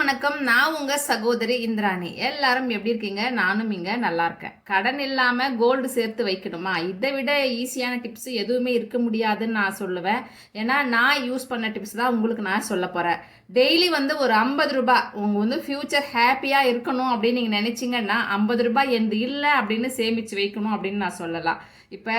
வணக்கம். நான் உங்க சகோதரி இந்திராணி. எல்லாரும் எப்படி இருக்கீங்க? நானும் இங்க நல்லா இருக்கேன். கடன் இல்லாம கோல்டு சேர்த்து வைக்கணுமா? இதை விட ஈஸியான டிப்ஸ் எதுவுமே இருக்க முடியாதுன்னு நான் சொல்லுவேன். ஏன்னா நான் யூஸ் பண்ண டிப்ஸ் தான் உங்களுக்கு நான் சொல்ல போறேன். டெய்லி வந்து ஒரு ஐம்பது ரூபாய் உங்க வந்து ஃபியூச்சர் ஹாப்பியா இருக்கணும் அப்படின்னு நீங்க நினைச்சீங்கன்னா ஐம்பது ரூபாய் எந்த இல்லை அப்படின்னு சேமிச்சு வைக்கணும் அப்படின்னு நான் சொல்லலாம். இப்போ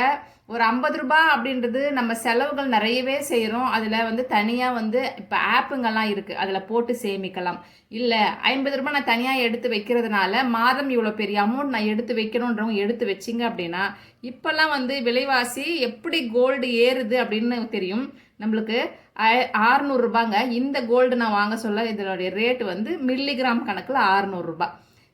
ஒரு ஐம்பது ரூபாய் அப்படின்றது நம்ம செலவுகள் நிறையவே செய்கிறோம் அதில் வந்து தனியாக வந்து இப்போ ஆப்புங்கெல்லாம் இருக்குது அதில் போட்டு சேமிக்கலாம். இல்லை ஐம்பது ரூபாய் நான் தனியாக எடுத்து வைக்கிறதுனால மாதம் இவ்வளோ பெரிய அமௌண்ட் நான் எடுத்து வைக்கணுன்றவங்க எடுத்து வச்சிங்க அப்படின்னா இப்போல்லாம் வந்து விலைவாசி எப்படி கோல்டு ஏறுது அப்படின்னு தெரியும். நம்மளுக்கு ஆறுநூறுபாங்க இந்த கோல்டு நான் வாங்க சொல்ல இதனுடைய ரேட் வந்து மில்லிகிராம் கணக்கில் ஆறுநூறுபா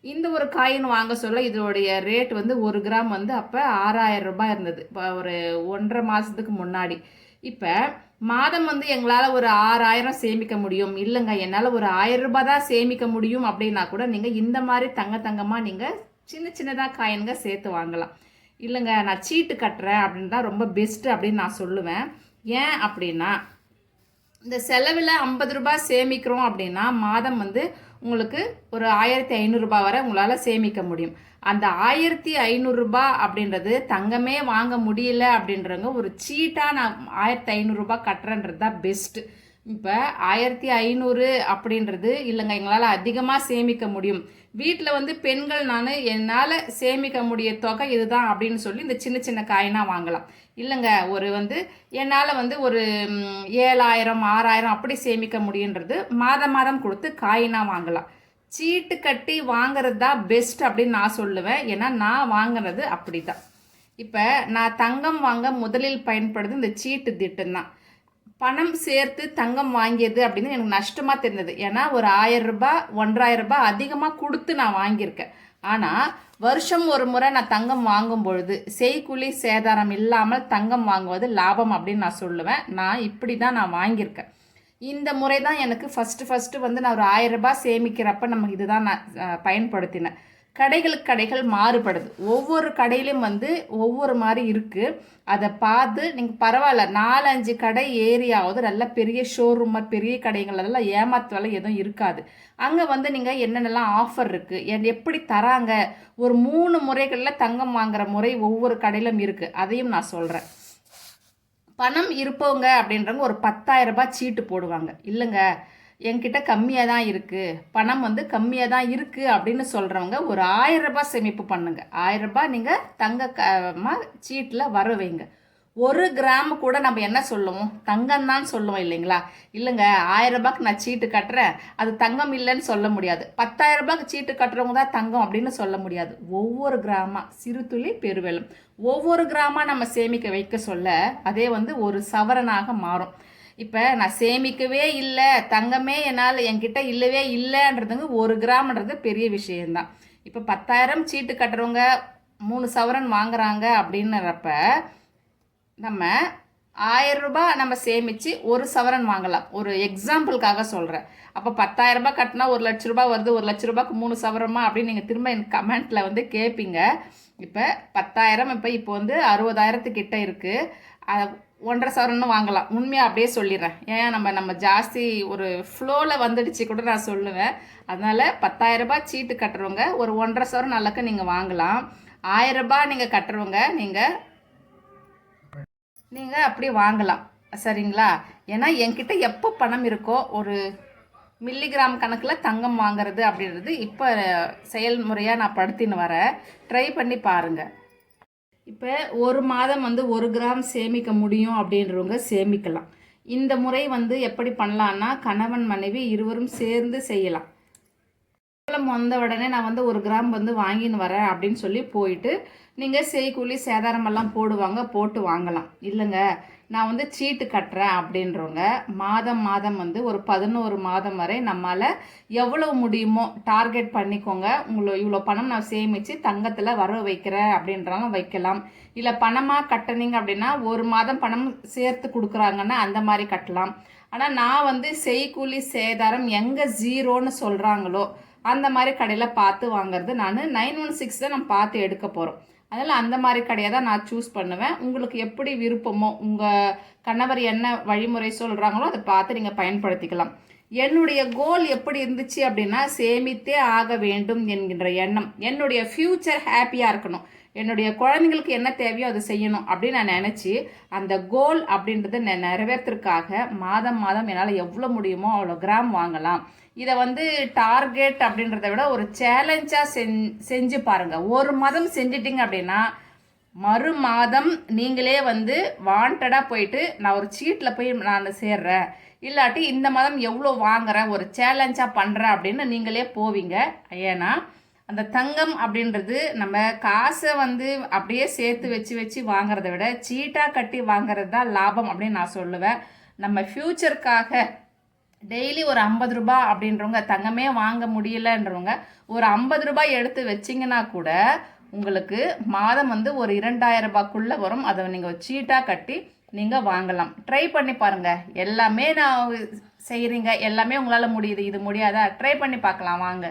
இந்த ஒரு காயின் வாங்க சொல்ல இதோடைய ரேட் வந்து ஒரு கிராம் வந்து அப்போ ஆறாயிரம் ரூபாய் இருந்தது. இப்போ ஒரு ஒன்றரை மாதத்துக்கு முன்னாடி. இப்போ மாதம் வந்து எங்களால் ஒரு ஆறாயிரம் சேமிக்க முடியும். இல்லைங்க என்னால் ஒரு ஆயிரம் ரூபாய் தான் சேமிக்க முடியும் அப்படின்னா கூட நீங்கள் இந்த மாதிரி தங்க தங்கமாக நீங்கள் சின்ன சின்னதாக காயின்க சேர்த்து வாங்கலாம். இல்லைங்க நான் சீட்டு கட்டுறேன் அப்படின்னு தான் ரொம்ப பெஸ்ட்டு அப்படின்னு நான் சொல்லுவேன். ஏன் அப்படின்னா இந்த செலவில் ஐம்பது ரூபாய் சேமிக்கிறோம் அப்படின்னா மாதம் வந்து உங்களுக்கு ஒரு ஆயிரத்தி ஐநூறுரூபா வரை உங்களால் சேமிக்க முடியும். அந்த ஆயிரத்தி ஐநூறுரூபா அப்படின்றது தங்கமே வாங்க முடியல அப்படின்றவங்க ஒரு சீட்டாக நான் ஆயிரத்தி ஐநூறுரூபா கட்டுறன்றது தான் பெஸ்ட்டு இப்போ ஆயிரத்தி ஐநூறு அப்படின்றது இல்லைங்க எங்களால் அதிகமாக சேமிக்க முடியும். வீட்டில் வந்து பெண்கள் நான் என்னால் சேமிக்க முடிய தொகை இதுதான் அப்படின்னு சொல்லி இந்த சின்ன சின்ன காயினாக வாங்கலாம். இல்லைங்க ஒரு வந்து என்னால் வந்து ஒரு ஏழாயிரம் ஆறாயிரம் அப்படி சேமிக்க முடியுன்றது மாதம் மாதம் கொடுத்து காயினாக வாங்கலாம். சீட்டு கட்டி வாங்குறது தான் பெஸ்ட் அப்படின்னு நான் சொல்லுவேன். ஏன்னா நான் வாங்குறது அப்படி தான் இப்போ நான் தங்கம் வாங்க முதலில் பயன்படுது இந்த சீட்டு திட்டம் தான் பணம் சேர்த்து தங்கம் வாங்கியது அப்படின்னு எனக்கு நஷ்டமாக தெரிஞ்சது ஏன்னா ஒரு ஆயிரம் ரூபாய் ஒன்றாயிரம் ரூபாய் அதிகமாக கொடுத்து நான் வாங்கியிருக்கேன். ஆனால் வருஷம் ஒரு முறை நான் தங்கம் வாங்கும் பொழுது செய்கூலி சேதாரம் இல்லாமல் தங்கம் வாங்குவது லாபம் அப்படின்னு நான் சொல்லுவேன். நான் இப்படி தான் நான் வாங்கியிருக்கேன். இந்த முறை தான் எனக்கு ஃபஸ்ட்டு ஃபஸ்ட்டு வந்து நான் ஒரு ஆயிரம் ரூபாய் சேமிக்கிறப்ப நமக்கு இதுதான் நான் பயன்படுத்தினேன். கடைகளுக்கு கடைகள் மாறுபடுது. ஒவ்வொரு கடையிலும் வந்து ஒவ்வொரு மாதிரி இருக்குது அதை பார்த்து நீங்கள் பரவாயில்ல நாலஞ்சு கடை ஏரியாவது நல்ல பெரிய ஷோரூம் பெரிய கடைகள் அதெல்லாம் ஏமாத்து எதுவும் இருக்காது. அங்கே வந்து நீங்கள் என்னென்னலாம் ஆஃபர் இருக்குது எப்படி தராங்க? ஒரு மூணு முறைகளில் தங்கம் வாங்குற முறை ஒவ்வொரு கடையிலும் இருக்குது அதையும் நான் சொல்கிறேன் பணம் இருப்பவங்க அப்படின்றவங்க ஒரு 10000 ரூபாய் சீட்டு போடுவாங்க. இல்லைங்க. என்கிட்ட கம்மியாக தான் இருக்குது பணம் வந்து கம்மியாக தான் இருக்குது அப்படின்னு சொல்கிறவங்க ஒரு 1000 ரூபாய் சேமிப்பு பண்ணுங்கள் ஆயிரம் ரூபாய் நீங்கள் தங்க சீட்டில் வர வைங்க. ஒரு கிராம் கூட நம்ம என்ன சொல்லுவோம்? தங்கம் தான் சொல்லுவோம் இல்லைங்களா? இல்லைங்க ஆயிரம் ரூபாய்க்கு நான் சீட்டு கட்டுறேன். அது தங்கம் இல்லைன்னு சொல்ல முடியாது. பத்தாயிரம் ரூபாய்க்கு சீட்டு கட்டுறவங்க தான் தங்கம் அப்படின்னு சொல்ல முடியாது. ஒவ்வொரு கிராமா சிறு துளி ஒவ்வொரு கிராமா நம்ம சேமிக்க வைக்க சொல்ல அதே வந்து ஒரு சவரனாக மாறும். இப்போ நான் சேமிக்கவே இல்லை தங்கமே என்னால் என்கிட்ட இல்லவே இல்லைன்றதுங்க ஒரு கிராம்ன்றது பெரிய விஷயம்தான். இப்போ பத்தாயிரம் சீட்டு கட்டுறவங்க மூணு சவரன் வாங்குறாங்க அப்படின்றப்ப நம்ம ஆயிரம் ரூபாய் நம்ம சேமித்து ஒரு சவரன் வாங்கலாம். ஒரு எக்ஸாம்பிளுக்காக சொல்கிறேன் அப்போ பத்தாயிரம் ரூபாய் கட்டினா ஒரு லட்ச ரூபாய் வருது ஒரு லட்ச ரூபாய்க்கு மூணு சவரமா அப்படின்னு நீங்கள் திரும்ப எனக்கு கமெண்ட்டில் வந்து கேட்பீங்க இப்போ பத்தாயிரம் இப்போ இப்போ வந்து அறுபதாயிரத்துக்கிட்ட இருக்குது ஒன்றரை சவரன்னு வாங்கலாம். உண்மையாக அப்படியே சொல்லிடுறேன். ஏன் நம்ம நம்ம ஜாஸ்தி ஒரு ஃப்ளோவில் வந்துடுச்சு கூட நான் சொல்லுவேன். அதனால் பத்தாயிரரூபா சீட்டு கட்டுறவங்க ஒரு ஒன்றரை சவரன் நல்லக்க நீங்கள் வாங்கலாம். ஆயிரம் ரூபாய் நீங்கள் கட்டுறவங்க நீங்கள் நீங்கள் அப்படி வாங்கலாம். சரிங்களா? ஏன்னா என்கிட்ட எப்போ பணம் இருக்கோ ஒரு மில்லிகிராம் கணக்கில் தங்கம் வாங்குறது அப்படின்றது இப்போ செயல்முறையாக நான் படுத்தின்னு வரேன். ட்ரை பண்ணி பாருங்கள் இப்போ ஒரு மாதம் வந்து ஒரு கிராம் சேமிக்க முடியும் அப்படின்றவங்க சேமிக்கலாம். இந்த முறை வந்து எப்படி பண்ணலான்னா கணவன் மனைவி இருவரும் சேர்ந்து செய்யலாம். சேலம் வந்த உடனே நான் வந்து ஒரு கிராம் வந்து வாங்கின்னு வரேன் அப்படின்னு சொல்லி போயிட்டு நீங்கள் செய்கூலி சேதாரமெல்லாம் போடுவாங்க போட்டு வாங்கலாம். இல்லைங்க நான் வந்து சீட்டு கட்டுறேன் அப்படின்றவங்க மாதம் மாதம் வந்து ஒரு பதினோரு மாதம் வரை நம்மால் எவ்வளோ முடியுமோ டார்கெட் பண்ணிக்கோங்க. உங்களை இவ்வளோ பணம் நான் சேமித்து தங்கத்தில் வர வைக்கிறேன் அப்படின்றாலும் வைக்கலாம். இல்லை பணமாக கட்டுனீங்க அப்படின்னா ஒரு மாதம் பணம் சேர்த்து கொடுக்குறாங்கன்னா அந்த மாதிரி கட்டலாம். ஆனால் நான் வந்து செய்கூலி சேதாரம் எங்கே ஜீரோன்னு சொல்கிறாங்களோ அந்த மாதிரி கடையில் பார்த்து வாங்குறது. நான் நைன் ஒன் சிக்ஸ் தான் நான் பார்த்து எடுக்க போகிறோம் அதனால் அந்த மாதிரி கடையை தான் நான் சூஸ் பண்ணுவேன். உங்களுக்கு எப்படி விருப்பமோ உங்கள் கணவர் என்ன வழிமுறை சொல்கிறாங்களோ அதை பார்த்து நீங்கள் பயன்படுத்திக்கலாம். என்னுடைய கோல் எப்படி இருந்துச்சு அப்படின்னா சேமித்தே ஆக வேண்டும் என்கின்ற எண்ணம். என்னுடைய ஃப்யூச்சர் ஹாப்பியாக இருக்கணும். என்னுடைய குழந்தைங்களுக்கு என்ன தேவையோ அதை செய்யணும் அப்படின்னு நான் நினச்சி அந்த கோல் அப்படின்றத நெ- நிறைவேற்றுறதுக்காக மாதம் மாதம் என்னால் எவ்வளோ முடியுமோ அவ்வளோ கிராம் வாங்கலாம். இதை வந்து டார்கெட் அப்படின்றத விட ஒரு சேலஞ்சாக செஞ் செஞ்சு பாருங்கள் ஒரு மாதம் செஞ்சிட்டிங்க அப்படின்னா மறு மாதம் நீங்களே வந்து வாண்டடாக போயிட்டு நான் ஒரு சீட்டில் போய் நான் சேர்றேன். இல்லாட்டி இந்த மாதம் எவ்வளோ வாங்குறேன் ஒரு சேலஞ்சாக பண்ணுறேன் அப்படின்னு நீங்களே போவீங்க. ஏன்னா அந்த தங்கம் அப்படின்றது நம்ம காசை வந்து அப்படியே சேர்த்து வச்சு வச்சு வாங்குறத விட சீட்டாக கட்டி வாங்குறது தான் லாபம் அப்படின்னு நான் சொல்லுவேன். நம்ம ஃப்யூச்சருக்காக டெய்லி ஒரு ஐம்பது ரூபாய் அப்படின்றவங்க தங்கமே வாங்க முடியலன்றவங்க ஒரு ஐம்பது ரூபாய் எடுத்து வச்சிங்கன்னா கூட உங்களுக்கு மாதம் வந்து ஒரு இரண்டாயிரம் ரூபாய்க்குள்ளே வரும். அதை நீங்கள் சீட்டாக கட்டி நீங்கள் வாங்கலாம். ட்ரை பண்ணி பாருங்கள் எல்லாமே நான் செய்கிறீங்க எல்லாமே உங்களால் முடியுது. இது முடியாதா? ட்ரை பண்ணி பார்க்கலாம். வாங்க.